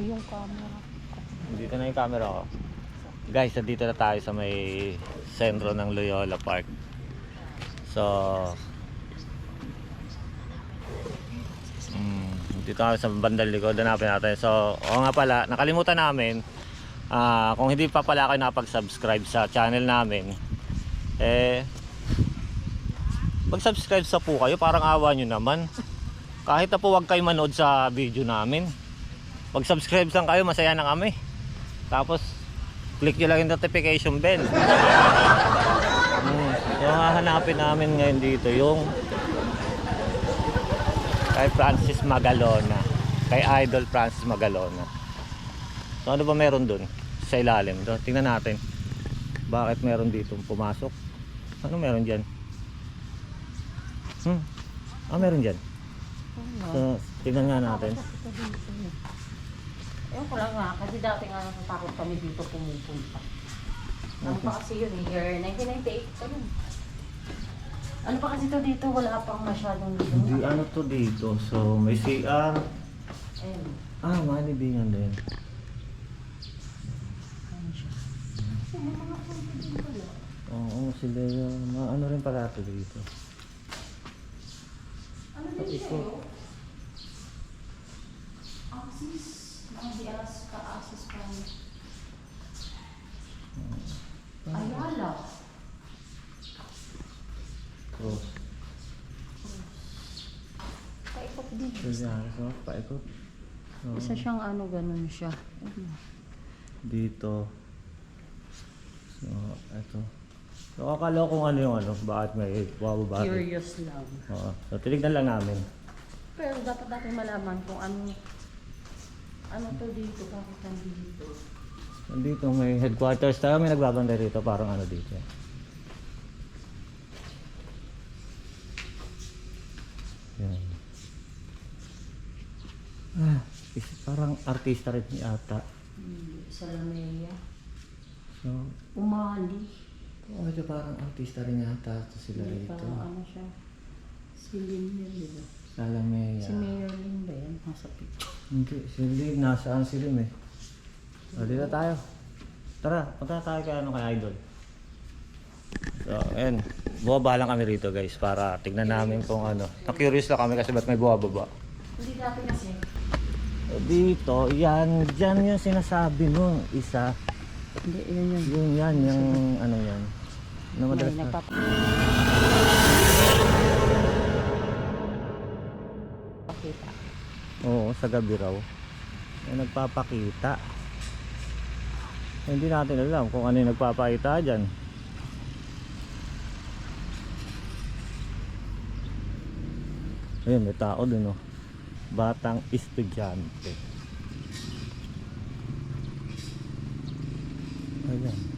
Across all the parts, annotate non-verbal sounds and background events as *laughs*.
Ito yung camera. Dito na yung camera ko. Guys, nandito na tayo sa may sentro ng Loyola Park. So, mm, dito kami sa bandang likod. Hanapin natin. So, oo nga pala, nakalimutan namin. ah, kung hindi pa pala kayo nakapag-subscribe sa channel namin, eh, mag-subscribe sa po kayo. Parang awa nyo naman. Kahit na po wag kayo manood sa video namin. Mag-subscribe lang kayo, masaya na kami. Tapos, click nyo lang yung notification bell. Hmm. Yung hahanapin namin ngayon dito, yung kay Francis Magalona. Kay Idol Francis Magalona. So, ano ba meron dun? Sa ilalim. So, tingnan natin. Bakit meron dito pumasok? Ano meron dyan? Hmm. Ah, meron dyan. So, tingnan nga natin. Ewan ko lang nga, kasi dati nga natatakot kami dito pumupunta. Ano pa kasi yun eh, year 1998 pa yun. Ano pa kasi to dito, wala pang masyadong Hindi ano to dito. So, may CR. Ayun, Ah, malibingan din. ano siya. Oh, may mga pwede din pala. Oo, sila yung ano rin pala ito dito. Ano din siya yun? Axis, mga dias ka-axis pa niya. Ayala. Cross. Paikot din. So, yan. So, paikot. Oo. Isa siyang ano, ganun siya. Dito. So, ito. So, akala ko kung ano yung ano, bakit may wababa. Curious lang. Oo. So, tinignan lang namin. Pero dapat natin malaman kung ano ano to dito, bakit nandito. Nandito may headquarters tayo, may nagbabantay dito, parang ano dito. Yan. Ah, parang artista rin yata. Hmm, sa Lamea. So, Umali. oh, medyo parang artista rin yata sila Hindi, rito. parang ano siya. Si Lynn yun, di ba? Salamea. Si Mayor Lynn ba yan? Nasa picture. Hindi, si Lim, nasaan si Lim eh. O, dito tayo. Tara, punta tayo kay ano kay Idol. So, ayun. Bumaba lang kami rito guys para tignan namin kung ano. Na-curious lang kami kasi ba't may bumababa. Hindi dati kasi. Dito, yan, dyan yung sinasabi nung isa. Hindi, yun yun. Yung yan, yung ano yan. Na madalas na. Oo, sa gabi raw. May nagpapakita. Hindi natin alam kung ano yung nagpapakita dyan. Ayun, may tao dun oh. Batang estudyante. Ayan.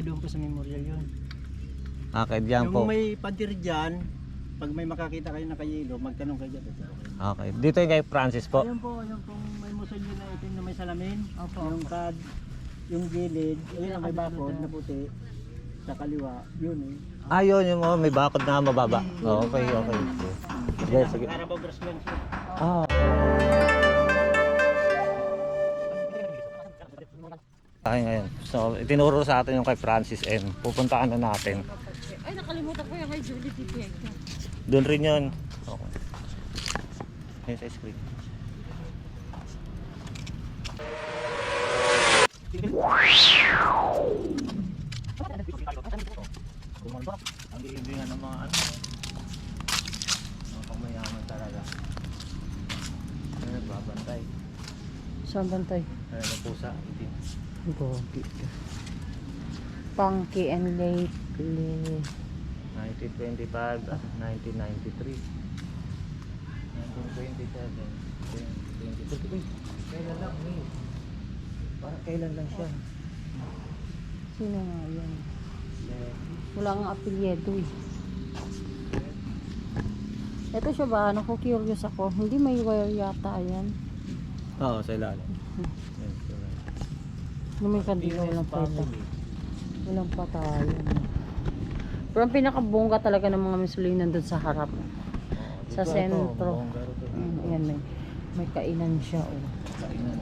Ah, doon po sa memorial yun. Akit yan Yung po. may padir dyan, pag may makakita kayo na kayelo, magtanong kayo dyan. Ito, okay. Okay. Dito yung kay Francis po. Ayun po, yung pong may musulyo na itim na may salamin. Opo. Yung pad, yung gilid, ayun ang may bakod na puti. Sa kaliwa, yun eh. Ah, yun yung oh, may bakod na mababa. Oh, okay, okay. Sige, sige. Carabao yun. Ah. Ay, ngayon. So, itinuro sa atin yung kay Francis M. Pupuntaan na natin. Ay, nakalimutan ko yung kay Julie Tipiego. Doon rin yun. Okay. Ayun sa screen. Kumanda. Ang iibingan ng mga ano. Mga pangmayaman talaga. Ayun, nagbabantay. Saan bantay? Ang pusa. Gogi. Punky and lately. 1925 at 1993. 1927. 2023. Uy, kailan lang, May? Parang kailan lang siya. Sino nga yan? Wala nga apelyedo eh. Ito siya ba? Naku-curious ako. Hindi may wire yata yan. Oo, sa ilalim. Yes, sa ilalim. Nung may kandila, walang peta. Walang patayan. Pero ang pinakabongga talaga ng mga misuling nandun sa harap. Sa sentro. Ayan, ayan, may, may kainan siya. Oh. Kainan.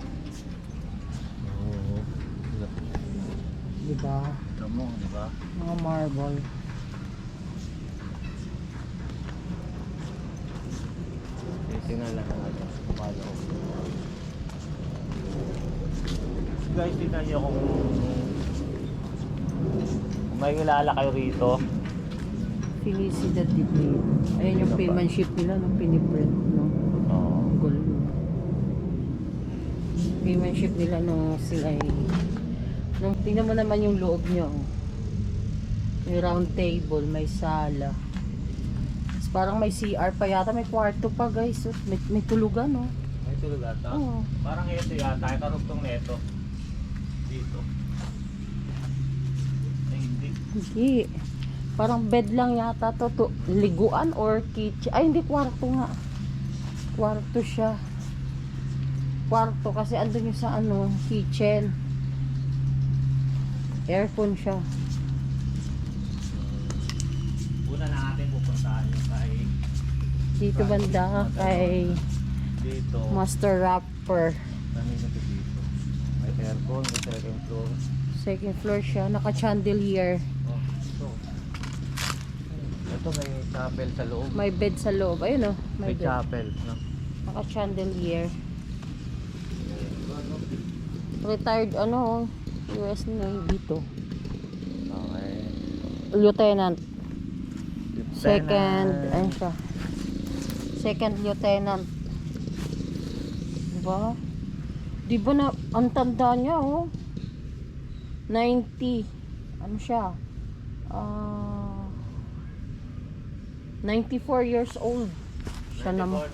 Diba? Tamo, di ba? Mga marble. Tingnan lang natin. Guys, tingnan nyo kung kung may kilala kayo rito. Felicidad de Play. Ayan yung ba? paymanship nila, no? Piniprint, no? Oo. Gold. Paymanship nila nung sila ay... Nung tingnan mo naman yung loob nyo. May round table, may sala. Tapos parang may CR pa yata, may kwarto pa guys. May, may tulugan, no? May tulog ata. Oo. Parang ito yata, karugtong na ito. Dito. Ay, hindi. Hindi. Parang bed lang yata to, to. Liguan or kitchen. Ay, hindi, kwarto nga. Kwarto siya. Kwarto kasi andun yung sa ano, kitchen. Aircon siya. Una na natin pupuntahan yung kay Dito banda kay dito. Master Rapper. Dito. Aircon, may second floor. Second floor siya. Naka-chandelier. Oh, ito. Ito may chapel sa loob. May bed sa loob. Ayun oh. May May bed. chapel. No? Naka-chandelier. Retired ano, US Navy to. Okay. Lieutenant. Second, Lieutenant. ayun siya. Second lieutenant. Diba? Di ba na, ang tanda niya, oh. 90. Ano siya? Ah... 94 years old. Siya na, nung-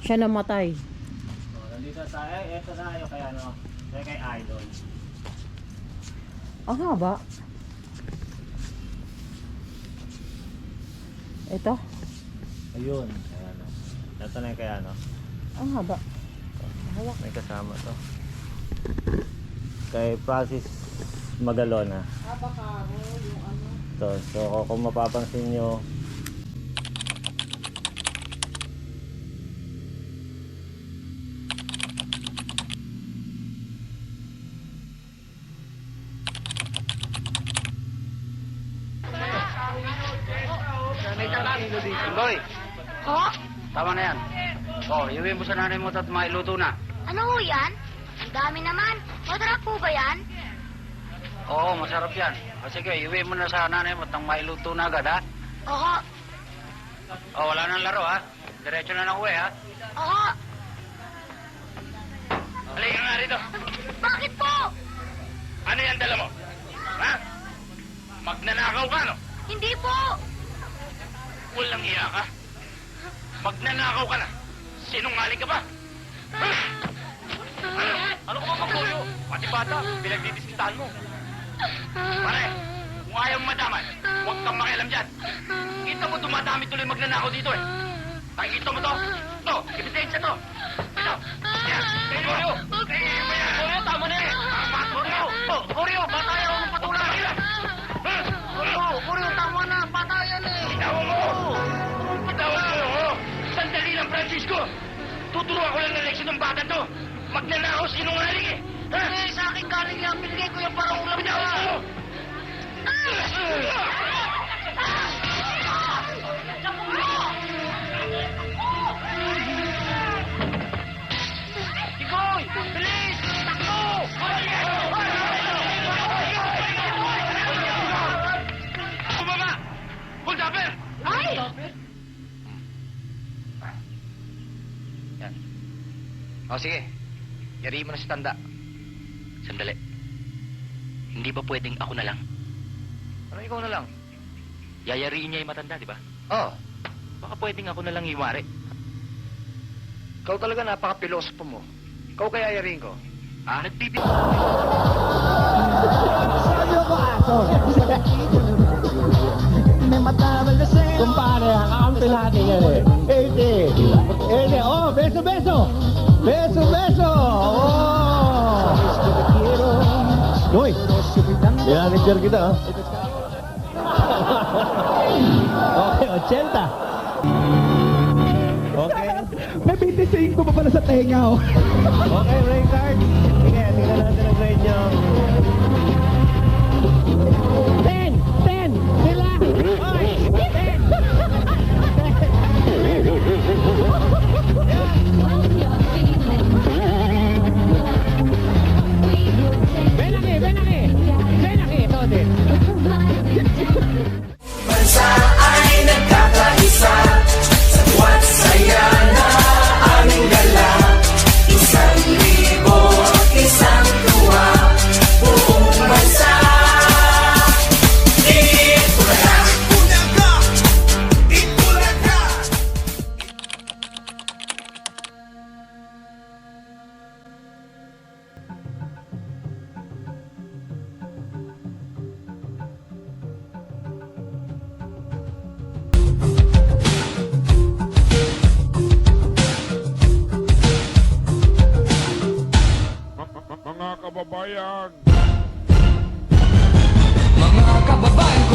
siya namatay. Oh, nandito tayo. Ito tayo kay ano. Kaya kay Idol. Ang haba. Ito, Ayun. Kaya ano. Ito na yung kay ano. ang haba. Hawak. May kasama to. Kay Francis Magalona. Haba karo, yung ano. To, so kung mapapansin nyo, Boy, Ho? tama na yan. Oh, iuwi mo sa nanay mo at mailuto na. Ano ho yan? Ang dami naman. Masarap po ba yan? Oo, masarap yan. O sige, iuwi mo na sa nanay mo at nang mailuto na agad, ha? Oo. Oh, wala nang laro, ha? Diretso na ng uwi, ha? Oo. Halika nga rito. Bakit po? Ano yan dala mo? Ha? Magnanakaw ka, no? Hindi po. Walang iya ka. Magnanakaw ka na. Sinungaling ka ba? Ha? Ano? Ka ba magtuyo? Pati bata, pinagdidiskitahan mo. Pare, kung ayaw mo madaman, huwag kang makialam dyan. Kita mo dumadami tuloy magnanakaw dito eh. Nakikita mo to? To, ebidensya to. Ito. Yan. Oreo. Oreo, tama na eh. Oreo. Oh, Oreo, Bumaba! Hold up there! Ay! Yan. O sige, yariin mo na si Tanda. Sandali. Hindi ba pwedeng ako na lang? Ano ikaw na lang? Yayariin niya yung matanda, di ba? Oo. Baka pwedeng ako na lang iwari. Ikaw talaga napaka-pilosopo mo. Ikaw kaya yariin ko? Ah, nagpipil... Kumpare, kakampi natin yan eh. 80. 80. Oh, beso, beso. Beso, beso. Oh. Hoy! Manager kita, ah. *laughs* okay, 80. Okay. May 25 pa pala sa tenga, oh. okay, Ray Cards. Kababayan, Mga kababayan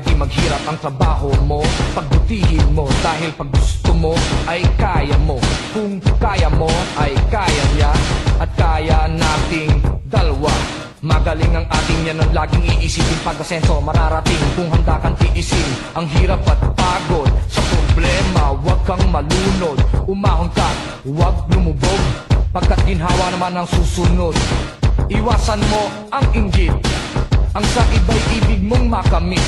tayo di maghirap ang trabaho mo Pagbutihin mo dahil pag gusto mo ay kaya mo. Kung kaya mo ay kaya niya At kaya nating dalawa. Magaling ang ating yan ang laging iisipin. Pag mararating. Kung handa kang tiisin Ang hirap at pagod sa problema Huwag kang malunod. Umahon ka, huwag lumubog. Pagkat ginhawa naman ang susunod Iwasan mo ang inggit. Ang sa iba'y ibig mong makamit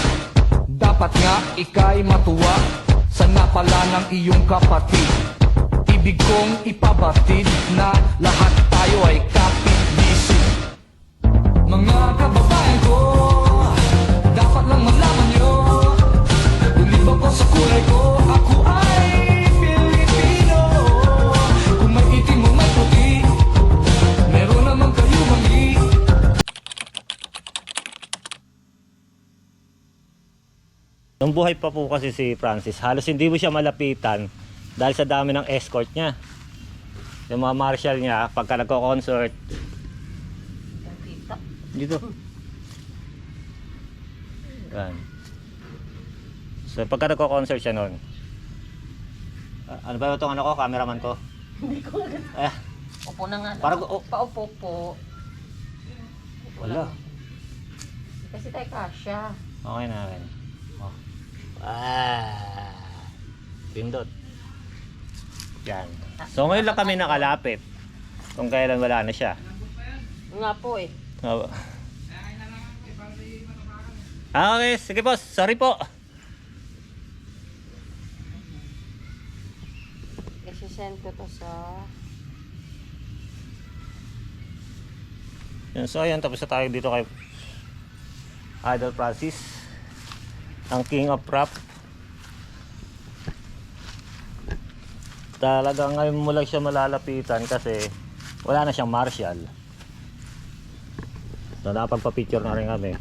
Dapat nga ika'y matuwa. Sa napala ng iyong kapatid. Ibig kong ipabatid na lahat tayo ay kapit-bisig Mga kababayan ko Dapat lang malaman nyo. Bumib ako sa kulay ko Nung buhay pa po kasi si Francis, halos hindi mo siya malapitan dahil sa dami ng escort niya. Yung mga marshal niya, pagka nagko-concert, dito. Yan. So pagka nagko-concert siya noon, ano ba itong ano ko, cameraman ko? Hindi ko Eh, Upo na nga. lang. Parang- oh. Paupo po. wala. Kasi tayo kasya. Okay na rin. Oh. Ah. Pindot. Yan. So ngayon lang kami nakalapit. Kung kailan wala na siya. Nga po eh. Oh. Ah, okay. Sige boss. Sorry po. Isi-send ko to sa... Yan, so ayan. Tapos na tayo dito kay Idol Francis. Ang King of Rap. Talagang ngayon mo lang siya malalapitan kasi wala na siyang martial. So napagpa-picture na rin kami.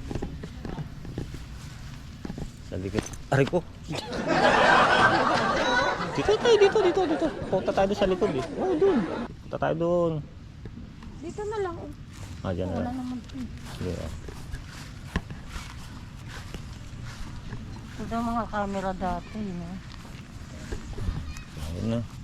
Sa likod. Aray ko. *laughs* dito tayo, dito, dito, dito. Punta tayo sa likod eh. Oh, doon. Punta tayo doon. Dito na lang. oh. Ah, dyan na Wala lang. naman. Sige. ah. Ito ang mga camera dati, no? Ayun na.